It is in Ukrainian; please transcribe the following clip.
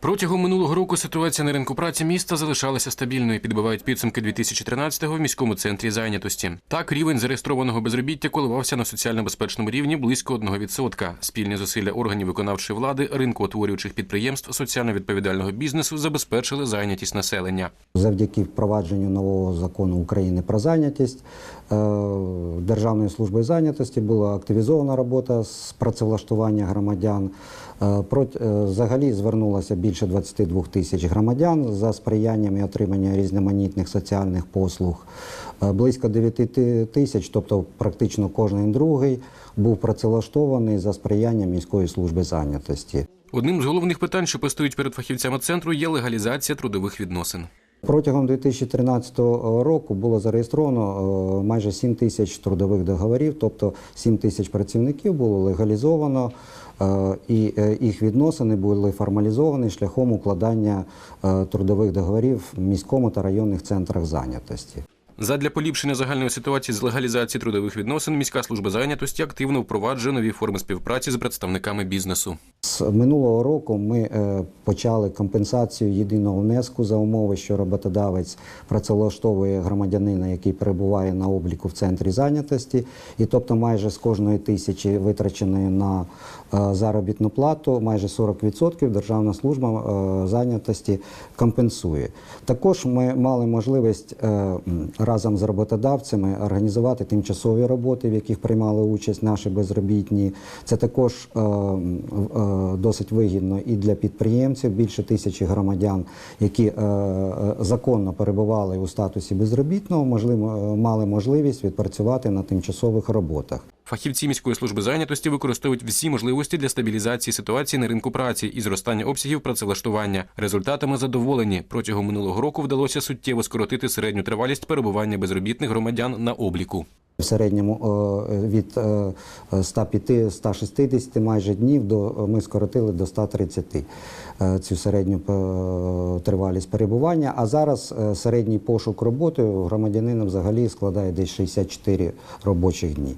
Протягом минулого року ситуація на ринку праці міста залишалася стабільною. Підбивають підсумки 2013-го в міському центрі зайнятості. Так, рівень зареєстрованого безробіття коливався на соціально безпечному рівні близько 1%. Спільні зусилля органів виконавчої влади, ринкоутворюючих підприємств, соціально відповідального бізнесу забезпечили зайнятість населення. Завдяки впровадженню нового закону України про зайнятість е, Державною службою зайнятості була активізована робота з працевлаштування громадян. Е, е, Взагалі звернулося більше 22 тисяч громадян за сприянням і отримання різноманітних соціальних послуг. Е, Близько 9 тисяч, тобто практично кожен другий, був працевлаштований за сприянням міської служби зайнятості. Одним з головних питань, що постають перед фахівцями центру, є легалізація трудових відносин. Протягом 2013 року було зареєстровано е, майже 7 тисяч трудових договорів, тобто 7 тисяч працівників було легалізовано, е, і е, їх відносини були формалізовані шляхом укладання трудових договорів в міському та районних центрах зайнятості. Задля поліпшення загальної ситуації з легалізації трудових відносин міська служба зайнятості активно впроваджує нові форми співпраці з представниками бізнесу. З минулого року ми е, почали компенсацію єдиного внеску за умови, що роботодавець працевлаштовує громадянина, який перебуває на обліку в центрі зайнятості, і тобто майже з кожної тисячі витраченої на е, заробітну плату, майже 40% Державна служба е, зайнятості компенсує. Також ми мали можливість разом з роботодавцями організувати тимчасові роботи, в яких приймали участь наші безробітні. Це також е, е, досить вигідно і для підприємців. Більше тисячі громадян, які е, законно перебували у статусі безробітного, можливо, мали можливість відпрацювати на тимчасових роботах. Фахівці міської служби зайнятості використовують всі можливості для стабілізації ситуації на ринку праці і зростання обсягів працевлаштування. Результатами задоволені. Протягом минулого року вдалося суттєво скоротити середню тривалість перебування безробітних громадян на обліку. В середньому е, від е, 105-160 майже днів до ми скоротили до 130 е, цю середню е, тривалість перебування. А зараз е, середній пошук роботи у взагалі складає десь 64 робочих дні.